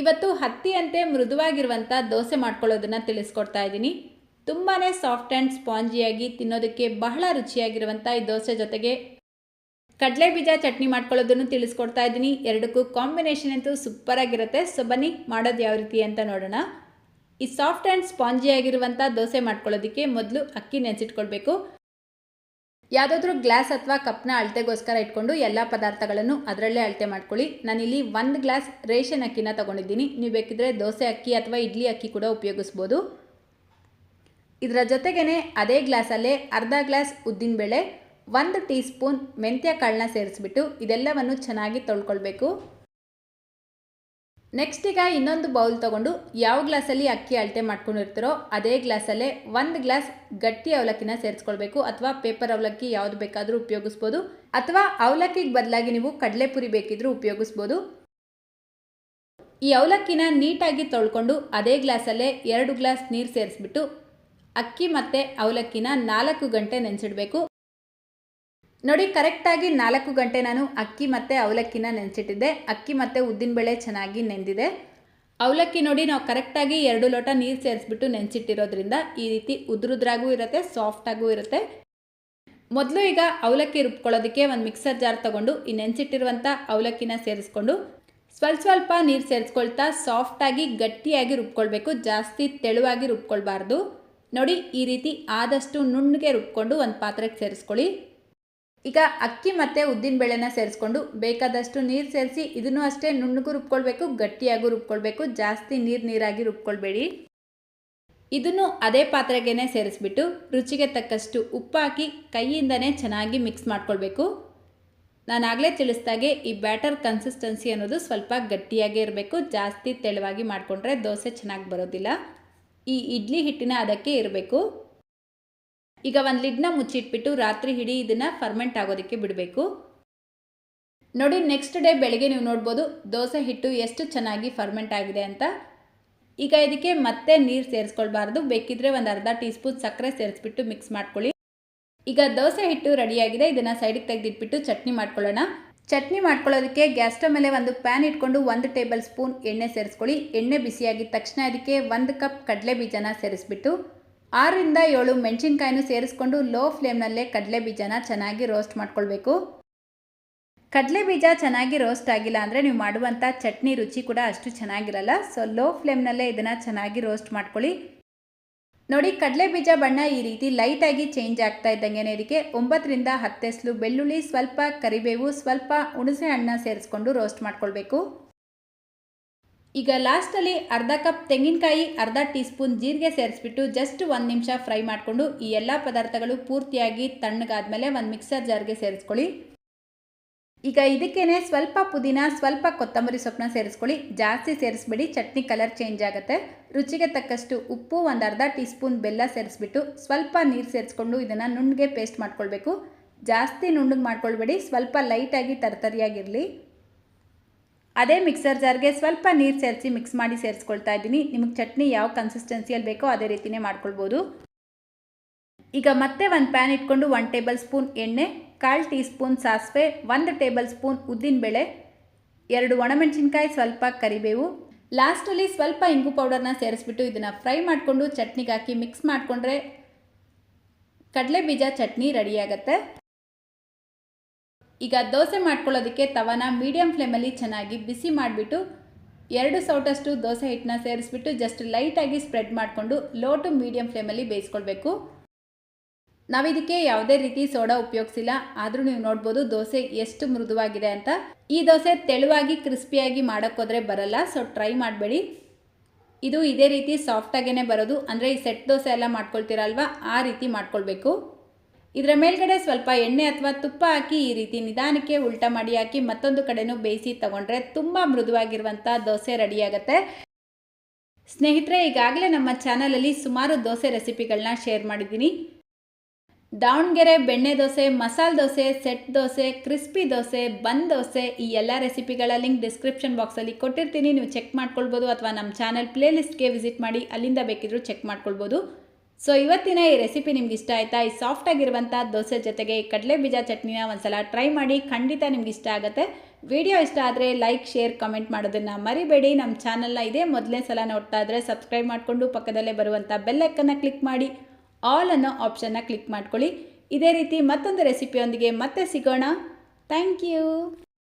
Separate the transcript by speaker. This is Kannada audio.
Speaker 1: ಇವತ್ತು ಹತ್ತಿಯಂತೆ ಮೃದುವಾಗಿರುವಂಥ ದೋಸೆ ಮಾಡ್ಕೊಳ್ಳೋದನ್ನು ತಿಳಿಸ್ಕೊಡ್ತಾ ಇದ್ದೀನಿ. ತುಂಬಾ ಸಾಫ್ಟ್ ಆ್ಯಂಡ್ ಸ್ಪಾಂಜಿಯಾಗಿ ತಿನ್ನೋದಕ್ಕೆ ಬಹಳ ರುಚಿಯಾಗಿರುವಂಥ ಈ ದೋಸೆ ಜೊತೆಗೆ ಕಡಲೆ ಬೀಜ ಚಟ್ನಿ ಮಾಡ್ಕೊಳ್ಳೋದನ್ನು ತಿಳಿಸ್ಕೊಡ್ತಾ ಇದ್ದೀನಿ. ಎರಡಕ್ಕೂ ಕಾಂಬಿನೇಷನ್ ಅಂತೂ ಸೂಪರಾಗಿರುತ್ತೆ ಸೊ ಬನ್ನಿ, ಮಾಡೋದು ಯಾವ ರೀತಿ ಅಂತ ನೋಡೋಣ. ಈ ಸಾಫ್ಟ್ ಆ್ಯಂಡ್ ಸ್ಪಾಂಜಿಯಾಗಿರುವಂಥ ದೋಸೆ ಮಾಡ್ಕೊಳ್ಳೋದಕ್ಕೆ ಮೊದಲು ಅಕ್ಕಿ ನೆನೆಸಿಟ್ಕೊಳ್ಬೇಕು ಯಾವುದಾದ್ರೂ ಗ್ಲಾಸ್ ಅಥವಾ ಕಪ್ನ ಅಳತೆಗೋಸ್ಕರ ಇಟ್ಕೊಂಡು ಎಲ್ಲ ಪದಾರ್ಥಗಳನ್ನು ಅದರಲ್ಲೇ ಅಳತೆ ಮಾಡ್ಕೊಳ್ಳಿ. ನಾನಿಲ್ಲಿ ಒಂದು ಗ್ಲಾಸ್ ರೇಷನ್ ಅಕ್ಕಿನ ತೊಗೊಂಡಿದ್ದೀನಿ. ನೀವು ಬೇಕಿದ್ರೆ ದೋಸೆ ಅಕ್ಕಿ ಅಥವಾ ಇಡ್ಲಿ ಅಕ್ಕಿ ಕೂಡ ಉಪಯೋಗಿಸ್ಬೋದು. ಇದರ ಜೊತೆಗೇ ಅದೇ ಗ್ಲಾಸಲ್ಲೇ ಅರ್ಧ ಗ್ಲಾಸ್ ಉದ್ದಿನಬೇಳೆ, ಒಂದು ಟೀ ಸ್ಪೂನ್ ಮೆಂತ್ಯ ಕಾಳನ್ನ ಸೇರಿಸ್ಬಿಟ್ಟು ಇದೆಲ್ಲವನ್ನು ಚೆನ್ನಾಗಿ ತೊಳ್ಕೊಳ್ಬೇಕು. ನೆಕ್ಸ್ಟ್ ಈಗ ಇನ್ನೊಂದು ಬೌಲ್ ತೊಗೊಂಡು ಯಾವ ಗ್ಲಾಸಲ್ಲಿ ಅಕ್ಕಿ ಅಳತೆ ಮಾಡ್ಕೊಂಡಿರ್ತೀರೋ ಅದೇ ಗ್ಲಾಸಲ್ಲೇ ಒಂದು ಗ್ಲಾಸ್ ಗಟ್ಟಿ ಅವಲಕ್ಕಿನ ಸೇರಿಸ್ಕೊಳ್ಬೇಕು ಅಥವಾ ಪೇಪರ್ ಅವಲಕ್ಕಿ ಯಾವುದು ಬೇಕಾದರೂ ಉಪಯೋಗಿಸ್ಬೋದು ಅಥವಾ ಅವಲಕ್ಕಿಗೆ ಬದಲಾಗಿ ನೀವು ಕಡಲೆಪುರಿ ಬೇಕಿದ್ರೂ ಉಪಯೋಗಿಸ್ಬೋದು. ಈ ಅವಲಕ್ಕಿನ ನೀಟಾಗಿ ತೊಳ್ಕೊಂಡು ಅದೇ ಗ್ಲಾಸಲ್ಲೇ ಎರಡು ಗ್ಲಾಸ್ ನೀರು ಸೇರಿಸ್ಬಿಟ್ಟು ಅಕ್ಕಿ ಮತ್ತು ಅವಲಕ್ಕಿನ ನಾಲ್ಕು ಗಂಟೆ ನೆನೆಸಿಡಬೇಕು. ನೋಡಿ, ಕರೆಕ್ಟಾಗಿ ನಾಲ್ಕು ಗಂಟೆ ನಾನು ಅಕ್ಕಿ ಮತ್ತು ಅವಲಕ್ಕಿನ ನೆನೆಸಿಟ್ಟಿದ್ದೆ. ಅಕ್ಕಿ ಮತ್ತು ಉದ್ದಿನಬೇಳೆ ಚೆನ್ನಾಗಿ ನೆಂದಿದೆ. ಅವಲಕ್ಕಿ ನೋಡಿ, ನಾವು ಕರೆಕ್ಟಾಗಿ ಎರಡು ಲೋಟ ನೀರು ಸೇರಿಸ್ಬಿಟ್ಟು ನೆನೆಸಿಟ್ಟಿರೋದ್ರಿಂದ ಈ ರೀತಿ ಉದುರುದ್ರಾಗೂ ಇರುತ್ತೆ ಸಾಫ್ಟಾಗೂ ಇರುತ್ತೆ. ಮೊದಲು ಈಗ ಅವಲಕ್ಕಿ ರುಬ್ಕೊಳ್ಳೋದಕ್ಕೆ ಒಂದು ಮಿಕ್ಸರ್ ಜಾರ್ ತೊಗೊಂಡು ಈ ನೆನೆಸಿಟ್ಟಿರುವಂಥ ಅವಲಕ್ಕಿನ ಸೇರಿಸ್ಕೊಂಡು ಸ್ವಲ್ಪ ಸ್ವಲ್ಪ ನೀರು ಸೇರಿಸ್ಕೊಳ್ತಾ ಸಾಫ್ಟಾಗಿ ಗಟ್ಟಿಯಾಗಿ ರುಬ್ಕೊಳ್ಬೇಕು, ಜಾಸ್ತಿ ತೆಳುವಾಗಿ ರುಬ್ಕೊಳ್ಬಾರ್ದು. ನೋಡಿ, ಈ ರೀತಿ ಆದಷ್ಟು ನುಣ್ಣಗೆ ರುಬ್ಕೊಂಡು ಒಂದು ಪಾತ್ರೆಗೆ ಸೇರಿಸ್ಕೊಳ್ಳಿ. ಈಗ ಅಕ್ಕಿ ಮತ್ತು ಉದ್ದಿನಬೇಳೆನ ಸೇರಿಸ್ಕೊಂಡು ಬೇಕಾದಷ್ಟು ನೀರು ಸೇರಿಸಿ ಇದನ್ನು ಅಷ್ಟೇ ನುಣ್ಣಗೂ ರುಬ್ಕೊಳ್ಬೇಕು, ಗಟ್ಟಿಯಾಗೂ ರುಬ್ಕೊಳ್ಬೇಕು, ಜಾಸ್ತಿ ನೀರು ನೀರಾಗಿ ರುಬ್ಕೊಳ್ಬೇಡಿ. ಇದನ್ನು ಅದೇ ಪಾತ್ರೆಗೇ ಸೇರಿಸ್ಬಿಟ್ಟು ರುಚಿಗೆ ತಕ್ಕಷ್ಟು ಉಪ್ಪು ಹಾಕಿ ಕೈಯಿಂದನೇ ಚೆನ್ನಾಗಿ ಮಿಕ್ಸ್ ಮಾಡ್ಕೊಳ್ಬೇಕು. ನಾನು ಆಗಲೇ ತಿಳಿಸ್ದಾಗೆ ಈ ಬ್ಯಾಟರ್ ಕನ್ಸಿಸ್ಟೆನ್ಸಿ ಅನ್ನೋದು ಸ್ವಲ್ಪ ಗಟ್ಟಿಯಾಗೇ ಇರಬೇಕು, ಜಾಸ್ತಿ ತೆಳುವಾಗಿ ಮಾಡಿಕೊಂಡ್ರೆ ದೋಸೆ ಚೆನ್ನಾಗಿ ಬರೋದಿಲ್ಲ. ಈ ಇಡ್ಲಿ ಹಿಟ್ಟಿನ ಅದಕ್ಕೆ ಇರಬೇಕು. ಈಗ ಒಂದು ಲಿಡ್ನ ಮುಚ್ಚಿಟ್ಬಿಟ್ಟು ರಾತ್ರಿ ಹಿಡಿ ಇದನ್ನು ಫರ್ಮೆಂಟ್ ಆಗೋದಕ್ಕೆ ಬಿಡಬೇಕು. ನೋಡಿ ನೆಕ್ಸ್ಟ್ ಡೇ ಬೆಳಗ್ಗೆ ನೀವು ನೋಡ್ಬೋದು ದೋಸೆ ಹಿಟ್ಟು ಎಷ್ಟು ಚೆನ್ನಾಗಿ ಫರ್ಮೆಂಟ್ ಆಗಿದೆ ಅಂತ. ಈಗ ಇದಕ್ಕೆ ಮತ್ತೆ ನೀರು ಸೇರಿಸ್ಕೊಳ್ಬಾರ್ದು, ಬೇಕಿದ್ರೆ ಒಂದು ಅರ್ಧ ಟೀ ಸ್ಪೂನ್ ಸಕ್ಕರೆ ಸೇರಿಸ್ಬಿಟ್ಟು ಮಿಕ್ಸ್ ಮಾಡ್ಕೊಳ್ಳಿ. ಈಗ ದೋಸೆ ಹಿಟ್ಟು ರೆಡಿಯಾಗಿದೆ, ಇದನ್ನು ಸೈಡಿಗೆ ತೆಗೆದಿಟ್ಬಿಟ್ಟು ಚಟ್ನಿ ಮಾಡ್ಕೊಳ್ಳೋಣ. ಚಟ್ನಿ ಮಾಡ್ಕೊಳ್ಳೋದಕ್ಕೆ ಗ್ಯಾಸ್ ಸ್ಟವ್ ಮೇಲೆ ಒಂದು ಪ್ಯಾನ್ ಇಟ್ಕೊಂಡು ಒಂದು ಟೇಬಲ್ ಸ್ಪೂನ್ ಎಣ್ಣೆ ಸೇರಿಸ್ಕೊಳ್ಳಿ. ಎಣ್ಣೆ ಬಿಸಿಯಾಗಿದ ತಕ್ಷಣ ಅದಕ್ಕೆ ಒಂದು ಕಪ್ ಕಡಲೆ ಬೀಜನ ಸೇರಿಸ್ಬಿಟ್ಟು. ಆರರಿಂದ ಏಳು ಮೆಣಸಿನ್ಕಾಯಿನೂ ಸೇರಿಸ್ಕೊಂಡು ಲೋ ಫ್ಲೇಮ್ನಲ್ಲೇ ಕಡಲೆ ಬೀಜನ ಚೆನ್ನಾಗಿ ರೋಸ್ಟ್ ಮಾಡ್ಕೊಳ್ಬೇಕು. ಕಡಲೆ ಬೀಜ ಚೆನ್ನಾಗಿ ರೋಸ್ಟ್ ಆಗಿಲ್ಲ ಅಂದರೆ ನೀವು ಮಾಡುವಂಥ ಚಟ್ನಿ ರುಚಿ ಕೂಡ ಅಷ್ಟು ಚೆನ್ನಾಗಿರಲ್ಲ. ಸೊ, ಲೋ ಫ್ಲೇಮ್ನಲ್ಲೇ ಇದನ್ನು ಚೆನ್ನಾಗಿ ರೋಸ್ಟ್ ಮಾಡ್ಕೊಳ್ಳಿ. ನೋಡಿ, ಕಡಲೆ ಬೀಜ ಬಣ್ಣ ಈ ರೀತಿ ಲೈಟಾಗಿ ಚೇಂಜ್ ಆಗ್ತಾ ಇದ್ದಂಗೆ ಇದಕ್ಕೆ. ಒಂಬತ್ತರಿಂದ ಹತ್ತೆಸ್ಲು ಬೆಳ್ಳುಳ್ಳಿ, ಸ್ವಲ್ಪ ಕರಿಬೇವು, ಸ್ವಲ್ಪ ಹುಣಸೆ ಹಣ್ಣ ಸೇರಿಸ್ಕೊಂಡು ರೋಸ್ಟ್ ಮಾಡ್ಕೊಳ್ಬೇಕು. ಈಗ ಲಾಸ್ಟಲ್ಲಿ ಅರ್ಧ ಕಪ್ ತೆಂಗಿನಕಾಯಿ, ಅರ್ಧ ಟೀ ಸ್ಪೂನ್ ಜೀರಿಗೆ ಸೇರಿಸ್ಬಿಟ್ಟು ಜಸ್ಟ್ ಒಂದು ನಿಮಿಷ ಫ್ರೈ ಮಾಡಿಕೊಂಡು ಈ ಎಲ್ಲ ಪದಾರ್ಥಗಳು ಪೂರ್ತಿಯಾಗಿ ತಣ್ಣಗಾದ್ಮೇಲೆ ಒಂದು ಮಿಕ್ಸರ್ ಜಾರ್ಗೆ ಸೇರಿಸ್ಕೊಳ್ಳಿ. ಈಗ ಇದಕ್ಕೇನೆ ಸ್ವಲ್ಪ ಪುದೀನ, ಸ್ವಲ್ಪ ಕೊತ್ತಂಬರಿ ಸೊಪ್ಪನ್ನ ಸೇರಿಸ್ಕೊಳ್ಳಿ. ಜಾಸ್ತಿ ಸೇರಿಸ್ಬೇಡಿ, ಚಟ್ನಿ ಕಲರ್ ಚೇಂಜ್ ಆಗುತ್ತೆ. ರುಚಿಗೆ ತಕ್ಕಷ್ಟು ಉಪ್ಪು, ಒಂದು ಅರ್ಧ ಟೀ ಸ್ಪೂನ್ ಬೆಲ್ಲ ಸೇರಿಸ್ಬಿಟ್ಟು ಸ್ವಲ್ಪ ನೀರು ಸೇರಿಸ್ಕೊಂಡು ಇದನ್ನು ನುಣ್ಣಗೆ ಪೇಸ್ಟ್ ಮಾಡ್ಕೊಳ್ಬೇಕು. ಜಾಸ್ತಿ ನುಣ್ಣಗೆ ಮಾಡ್ಕೊಳ್ಬೇಡಿ, ಸ್ವಲ್ಪ ಲೈಟಾಗಿ ತರ್ತರಿಯಾಗಿರಲಿ. ಅದೇ ಮಿಕ್ಸರ್ ಜಾರ್ಗೆ ಸ್ವಲ್ಪ ನೀರು ಸೇರಿಸಿ ಮಿಕ್ಸ್ ಮಾಡಿ ಸೇರಿಸ್ಕೊಳ್ತಾ ಇದ್ದೀನಿ. ನಿಮಗೆ ಚಟ್ನಿ ಯಾವ ಕನ್ಸಿಸ್ಟೆನ್ಸಿಯಲ್ಲಿ ಬೇಕೋ ಅದೇ ರೀತಿಯೇ ಮಾಡ್ಕೊಳ್ಬೋದು. ಈಗ ಮತ್ತೆ ಒಂದು ಪ್ಯಾನ್ ಇಟ್ಕೊಂಡು ಒನ್ ಟೇಬಲ್ ಸ್ಪೂನ್ ಎಣ್ಣೆ, ಕಾಲು ಟೀ ಸ್ಪೂನ್ ಸಾಸಿವೆ, ಒಂದು ಟೇಬಲ್ ಸ್ಪೂನ್ ಉದ್ದಿನಬೇಳೆ ಎರಡು ಒಣಮೆಣಸಿನ್ಕಾಯಿ, ಸ್ವಲ್ಪ ಕರಿಬೇವು. ಲಾಸ್ಟಲ್ಲಿ ಸ್ವಲ್ಪ ಇಂಗು ಪೌಡರ್ನ ಸೇರಿಸ್ಬಿಟ್ಟು ಇದನ್ನು ಫ್ರೈ ಮಾಡಿಕೊಂಡು ಚಟ್ನಿಗೆ ಹಾಕಿ ಮಿಕ್ಸ್ ಮಾಡಿಕೊಂಡ್ರೆ ಕಡಲೆ ಬೀಜ ಚಟ್ನಿ ರೆಡಿಯಾಗತ್ತೆ ಈಗ ದೋಸೆ ಮಾಡ್ಕೊಳ್ಳೋದಕ್ಕೆ ತವನ ಮೀಡಿಯಂ ಫ್ಲೇಮಲ್ಲಿ ಚೆನ್ನಾಗಿ ಬಿಸಿ ಮಾಡಿಬಿಟ್ಟು ಎರಡು ಸೌಟಷ್ಟು ದೋಸೆ ಹಿಟ್ಟನ್ನ ಸೇರಿಸ್ಬಿಟ್ಟು ಜಸ್ಟ್ ಲೈಟಾಗಿ ಸ್ಪ್ರೆಡ್ ಮಾಡಿಕೊಂಡು ಲೋ ಟು ಮೀಡಿಯಂ ಫ್ಲೇಮಲ್ಲಿ ಬೇಯಿಸ್ಕೊಳ್ಬೇಕು. ನಾವಿದಕ್ಕೆ ಯಾವುದೇ ರೀತಿ ಸೋಡಾ ಉಪಯೋಗಿಸಿಲ್ಲ, ಆದರೂ ನೀವು ನೋಡ್ಬೋದು ದೋಸೆ ಎಷ್ಟು ಮೃದುವಾಗಿದೆ ಅಂತ. ಈ ದೋಸೆ ತೆಳುವಾಗಿ ಕ್ರಿಸ್ಪಿಯಾಗಿ ಮಾಡೋಕ್ಕೋದ್ರೆ ಬರಲ್ಲ ಸೊ ಟ್ರೈ ಮಾಡಬೇಡಿ. ಇದು ಇದೇ ರೀತಿ ಸಾಫ್ಟಾಗೇ ಬರೋದು, ಅಂದರೆ ಈ ಸೆಟ್ ದೋಸೆ ಎಲ್ಲ ಮಾಡ್ಕೊಳ್ತೀರಲ್ವ, ಆ ರೀತಿ ಮಾಡ್ಕೊಳ್ಬೇಕು. ಇದರ ಮೇಲ್ಗಡೆ ಸ್ವಲ್ಪ ಎಣ್ಣೆ ಅಥವಾ ತುಪ್ಪ ಹಾಕಿ ಈ ರೀತಿ ನಿಧಾನಕ್ಕೆ ಉಲ್ಟಾ ಮಾಡಿ ಹಾಕಿ ಮತ್ತೊಂದು ಕಡೆನೂ ಬೇಯಿಸಿ ತಗೊಂಡ್ರೆ ತುಂಬ ಮೃದುವಾಗಿರುವಂಥ ದೋಸೆ ರೆಡಿಯಾಗುತ್ತೆ. ಸ್ನೇಹಿತರೆ, ಈಗಾಗಲೇ ನಮ್ಮ ಚಾನಲಲ್ಲಿ ಸುಮಾರು ದೋಸೆ ರೆಸಿಪಿಗಳನ್ನ ಶೇರ್ ಮಾಡಿದ್ದೀನಿ. ದಾವಣಗೆರೆ ಬೆಣ್ಣೆ dosa, masala dosa, set dosa, crispy dosa, bun dosa ಈ ಎಲ್ಲ ರೆಸಿಪಿಗಳ ಲಿಂಕ್ ಡಿಸ್ಕ್ರಿಪ್ಷನ್ ಬಾಕ್ಸಲ್ಲಿ ಕೊಟ್ಟಿರ್ತೀನಿ. ನೀವು ಚೆಕ್ ಮಾಡ್ಕೊಳ್ಬೋದು ಅಥವಾ ನಮ್ಮ ಚಾನಲ್ ಪ್ಲೇಲಿಸ್ಟ್ಗೆ ವಿಸಿಟ್ ಮಾಡಿ ಅಲ್ಲಿಂದ ಬೇಕಿದ್ರು ಚೆಕ್ ಮಾಡ್ಕೊಳ್ಬೋದು. ಸೊ ಇವತ್ತಿನ ಈ ರೆಸಿಪಿ ನಿಮ್ಗೆ ಇಷ್ಟ ಆಯಿತಾ? ಈ ಸಾಫ್ಟಾಗಿರುವಂಥ ದೋಸೆ ಜೊತೆಗೆ ಈ ಕಡಲೆ ಬೀಜ ಚಟ್ನಿನ ಒಂದ್ಸಲ ಟ್ರೈ ಮಾಡಿ ಖಂಡಿತ ನಿಮ್ಗೆ ಇಷ್ಟ ಆಗುತ್ತೆ. ವಿಡಿಯೋ ಇಷ್ಟ ಆದರೆ ಲೈಕ್ ಶೇರ್ ಕಮೆಂಟ್ ಮಾಡೋದನ್ನು ಮರಿಬೇಡಿ. ನಮ್ಮ ಚಾನಲ್ನ ಇದೇ ಮೊದಲನೇ ಸಲ ನೋಡ್ತಾ ಇದ್ದರೆ ಸಬ್ಸ್ಕ್ರೈಬ್ ಮಾಡಿಕೊಂಡು ಪಕ್ಕದಲ್ಲೇ ಬರುವಂಥ ಬೆಲ್ಲೈಕನ್ನು ಕ್ಲಿಕ್ ಮಾಡಿ ಆಲ್ ಅನ್ನೋ ಆಪ್ಷನ್ನ ಕ್ಲಿಕ್ ಮಾಡ್ಕೊಳ್ಳಿ. ಇದೇ ರೀತಿ ಮತ್ತೊಂದು ರೆಸಿಪಿಯೊಂದಿಗೆ ಮತ್ತೆ ಸಿಗೋಣ. Thank you